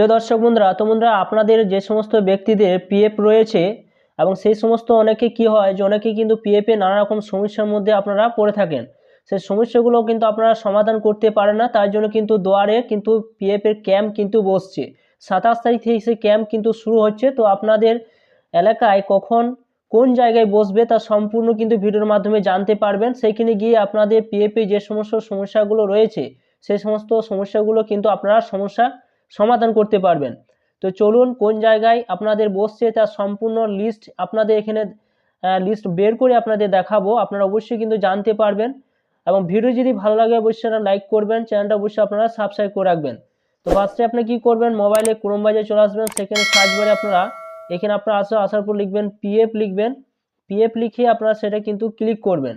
প্রিয় দর্শক বন্ধুরা, তো বন্ধুরা আপনাদের যে সমস্ত ব্যক্তিদের পিএফ রয়েছে এবং সেই সমস্ত অনেকে কি হয় যে অনেকে কিন্তু পিএফে নানা রকম সমস্যার মধ্যে আপনারা পড়ে থাকেন। সেই সমস্যাগুলো কিন্তু আপনারা সমাধান করতে পারেন না, তার জন্য কিন্তু দুয়ারে কিন্তু পিএফের ক্যাম্প কিন্তু বসছে। সাতাশ তারিখ থেকে সেই ক্যাম্প কিন্তু শুরু হচ্ছে, তো আপনাদের এলাকায় কখন কোন জায়গায় বসবে তা সম্পূর্ণ কিন্তু ভিডিওর মাধ্যমে জানতে পারবেন। সেইখানে গিয়ে আপনাদের পিএফে যে সমস্ত সমস্যাগুলো রয়েছে, সেই সমস্ত সমস্যাগুলো কিন্তু আপনারা সমস্যা সমাধান করতে পারবেন। তো চলুন কোন জায়গায় আপনাদের বসছে তার সম্পূর্ণ লিস্ট আপনাদের এখানে লিস্ট বের করে আপনাদের দেখাবো। আপনারা অবশ্যই কিন্তু জানতে পারবেন এবং ভিডিও যদি ভালো লাগে অবশ্যই লাইক করবেন চ্যানেলটা অবশ্যই আপনারা সাবস্ক্রাইব করে রাখবেন। তো ফার্স্টে আপনি কি করবেন? মোবাইলে ক্রোম বাজারে চলে আসবেন। সেখানে সার্চ বারে আপনারা এখানে আপনারা আসা আসার পর লিখবেন পিএফ লিখবেন। পিএফ লিখে আপনারা সেটা কিন্তু ক্লিক করবেন।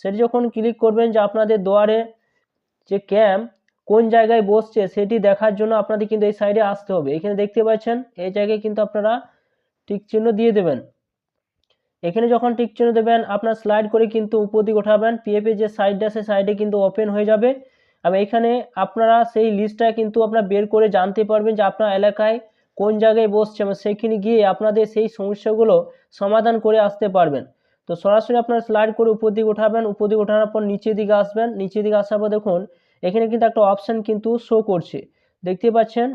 সেটা যখন ক্লিক করবেন যে আপনাদের দুয়ারে যে ক্যাম্প কোন জায়গায় বসছে সেটি দেখার জন্য আপনাদের কিন্তু এই সাইডে আসতে হবে। এখানে দেখতে পাচ্ছেন, এই জায়গায় কিন্তু আপনারা টিক চিহ্ন দিয়ে দেবেন। এখানে যখন টিক চিহ্ন দেবেন, আপনার স্লাইড করে কিন্তু উপর দিকে ওঠাবেন। পিএফে যে সাইডটা সে সাইডে কিন্তু ওপেন হয়ে যাবে। এবং এখানে আপনারা সেই লিস্টটা কিন্তু আপনারা বের করে জানতে পারবেন যে আপনার এলাকায় কোন জায়গায় বসছে এবং সেইখানে গিয়ে আপনাদের সেই সমস্যাগুলো সমাধান করে আসতে পারবেন। তো সরাসরি আপনার স্লাইড করে উপর দিকে উঠাবেন উপর দিকে ওঠানোর পর নিচের দিকে আসবেন। নিচের দিকে আসার পর দেখুন এখানে কিন্তু একটা অপশান কিন্তু শো করছে। দেখতে পাচ্ছেন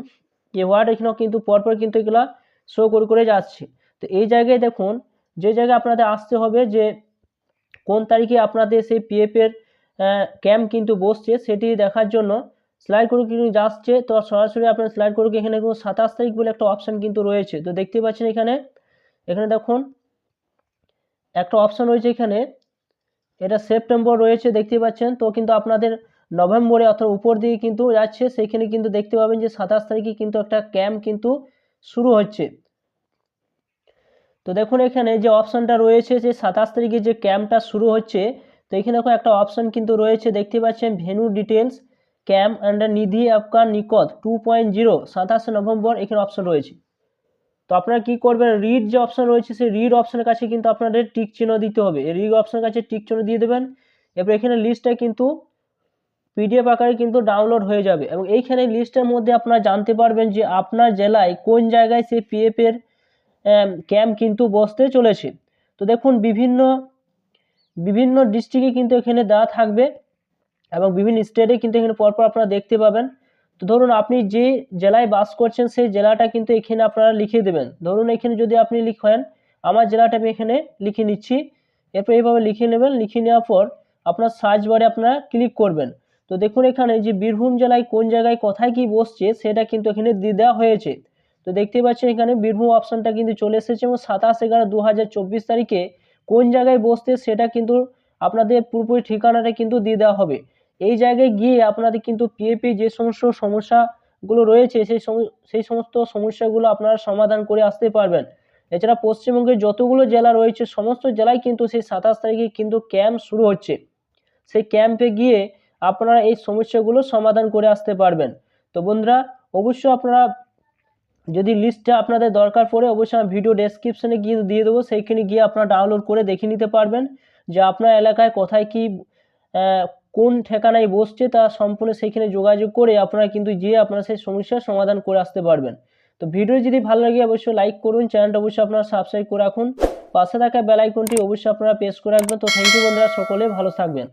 যে ওয়ার্ড এখানেও কিন্তু পরপর কিন্তু এগুলা শো করে করে যাচ্ছে। তো এই জায়গায় দেখুন, যে জায়গায় আপনাদের আসতে হবে যে কোন তারিখে আপনাদের সেই পিএফের ক্যাম্প কিন্তু বসছে, সেটি দেখার জন্য স্লাইড করে কিন্তু যাচ্ছে। তো সরাসরি আপনার স্লাইড করে এখানে কিন্তু সাতাশ তারিখ বলে একটা অপশান কিন্তু রয়েছে। তো দেখতে পাচ্ছেন এখানে এখানে দেখুন, একটা অপশান রয়েছে এখানে। এটা সেপ্টেম্বর রয়েছে, দেখতে পাচ্ছেন। তো কিন্তু আপনাদের নভেম্বরে অর্থাৎ উপর দিকে কিন্তু যাচ্ছে, সেইখানে কিন্তু দেখতে পাবেন যে সাতাশ তারিখে কিন্তু একটা ক্যাম্প কিন্তু শুরু হচ্ছে। তো দেখুন এখানে যে অপশানটা রয়েছে যে সাতাশ তারিখে যে ক্যাম্পটা শুরু হচ্ছে, তো এখানে দেখুন একটা অপশান কিন্তু রয়েছে, দেখতে পাচ্ছেন venue details camp under Nidhi Afghan নিকট টু পয়েন্ট জিরো, সাতাশে নভেম্বর এখানে অপশান রয়েছে। তো আপনারা কি করবেন, রিড যে অপশান রয়েছে, সেই রিড অপশানের কাছে কিন্তু আপনাদের টিক চিহ্ন দিতে হবে। রিড অপশানের কাছে টিক চিহ্ন দিয়ে দেবেন, এরপর এখানে লিস্টটা কিন্তু পিডিএফ আকারে কিন্তু ডাউনলোড হয়ে যাবে এবং এইখানে লিস্টের মধ্যে আপনারা জানতে পারবেন যে আপনার জেলায় কোন জায়গায় সেই পিএফের ক্যাম্প কিন্তু বসতে চলেছে। তো দেখুন বিভিন্ন বিভিন্ন ডিস্ট্রিক্টে কিন্তু এখানে দেওয়া থাকবে এবং বিভিন্ন স্টেটে কিন্তু এখানে পরপর আপনারা দেখতে পাবেন। তো ধরুন আপনি যে জেলায় বাস করছেন সেই জেলাটা কিন্তু এখানে আপনারা লিখে দেবেন। ধরুন এখানে যদি আপনি লিখেন আমার জেলাটা আমি এখানে লিখে নিচ্ছি। এরপর এইভাবে লিখে নেবেন। লিখে নেওয়ার পর আপনার সার্চ বারে আপনারা ক্লিক করবেন। তো দেখুন এখানে যে বীরভূম জেলায় কোন জায়গায় কোথায় কি বসছে, সেটা কিন্তু এখানে দিয়ে দেওয়া হয়েছে। তো দেখতে পাচ্ছেন এখানে বীরভূম অপশানটা কিন্তু চলে এসেছে এবং সাতাশ এগারো দু তারিখে কোন জায়গায় বসতে সেটা কিন্তু আপনাদের পুরোপুরি ঠিকানাটা কিন্তু দিয়ে দেওয়া হবে। এই জায়গায় গিয়ে আপনাদের কিন্তু পিএপি যে সমস্ত সমস্যাগুলো রয়েছে, সেই সেই সমস্ত সমস্যাগুলো আপনারা সমাধান করে আসতে পারবেন। এছাড়া পশ্চিমবঙ্গের যতগুলো জেলা রয়েছে, সমস্ত জেলায় কিন্তু সেই সাতাশ তারিখে কিন্তু ক্যাম্প শুরু হচ্ছে। সেই ক্যাম্পে গিয়ে আপনারা এই সমস্যাগুলো সমাধান করে আসতে পারবেন। তো বন্ধুরা, অবশ্যই আপনারা যদি লিস্টটা আপনাদের দরকার পড়ে, অবশ্যই আমি ভিডিও ডেসক্রিপশানে গিয়ে দিয়ে দেবো, সেইখানে গিয়ে আপনারা ডাউনলোড করে দেখে নিতে পারবেন যে আপনার এলাকায় কোথায় কি কোন ঠিকানায় বসছে, তা সম্পূর্ণ সেইখানে যোগাযোগ করে আপনারা কিন্তু গিয়ে আপনারা সেই সমস্যার সমাধান করে আসতে পারবেন। তো ভিডিও যদি ভালো লাগে, অবশ্যই লাইক করুন চ্যানেলটা অবশ্যই আপনারা সাবস্ক্রাইব করে রাখুন। পাশে থাকা বেল আইকনটি অবশ্যই আপনারা প্রেস করে রাখবেন। তো থ্যাংক ইউ বন্ধুরা, সকলে ভালো থাকবেন।